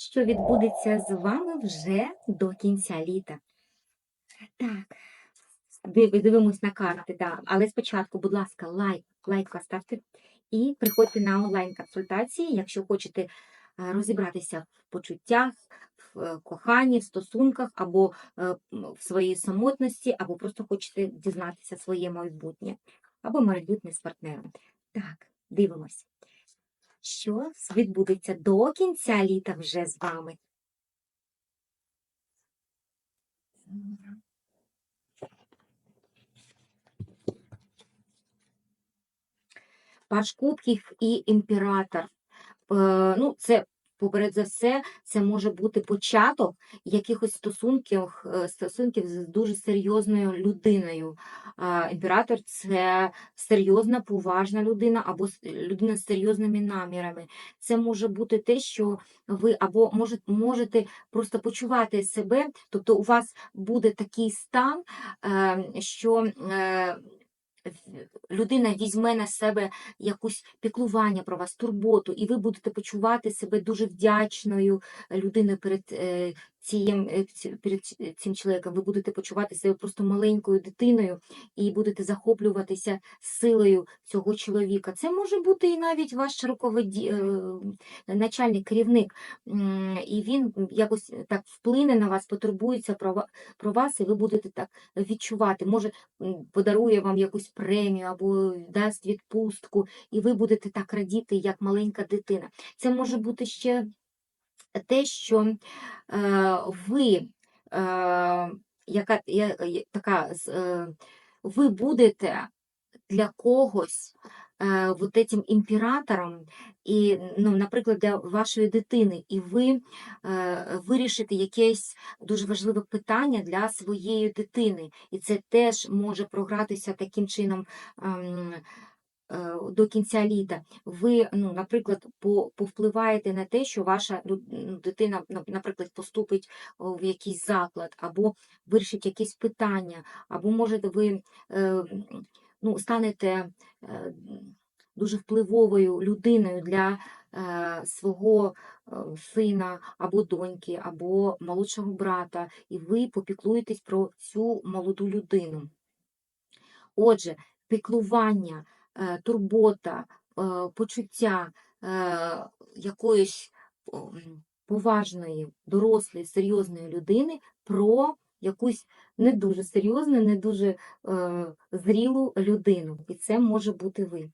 що відбудеться з вами вже до кінця літа. Так, див- дивимось на карти, да. але спочатку, будь ласка, лайк, лайк поставте і приходьте на онлайн-консультації, якщо хочете е, розібратися в почуттях, в е, коханні, в стосунках, або е, в своїй самотності, або просто хочете дізнатися своє майбутнє, або майбутнє з партнером. Так, дивимось. Що відбудеться до кінця літа вже з вами? Паш кубків і імператор. Е, Ну, це, поперед за все, це може бути початок якихось стосунків, е, стосунків з дуже серйозною людиною. Імператор це серйозна, поважна людина або людина з серйозними намірами. Це може бути те, що ви або можете, просто почувати себе, тобто у вас буде такий стан, е, що е, людина візьме на себе якусь піклування про вас, турботу, і ви будете почувати себе дуже вдячною людиною перед е, цим, е, перед цим чоловіком. Ви будете почувати себе просто маленькою дитиною і будете захоплюватися силою цього чоловіка. Це може бути і навіть ваш руководі... е, начальник, керівник, і він якось так вплине на вас, потурбується про, про вас, і ви будете так відчувати. Може, подарує вам якусь премію або дасть відпустку, і ви будете так радіти, як маленька дитина. Це може бути ще те, що е, ви, е, яка, я, така, е, ви будете для когось вот этим імператором, і, ну, наприклад, для вашої дитини, і ви е, вирішите якесь дуже важливе питання для своєї дитини. І це теж може програтися таким чином. е, До кінця літа ви, ну, наприклад, по- повпливаєте на те, що ваша ну, дитина, наприклад, поступить в якийсь заклад, або вирішить якесь питання, або можете ви е, ну, станете е, дуже впливовою людиною для е, свого е, сина або доньки, або молодшого брата, і ви попіклуєтесь про цю молоду людину. Отже, піклування, е, турбота, е, почуття е, якоїсь поважної, дорослої, серйозної людини про якусь не дуже серйозну, не дуже е, зрілу людину. І це може бути ви.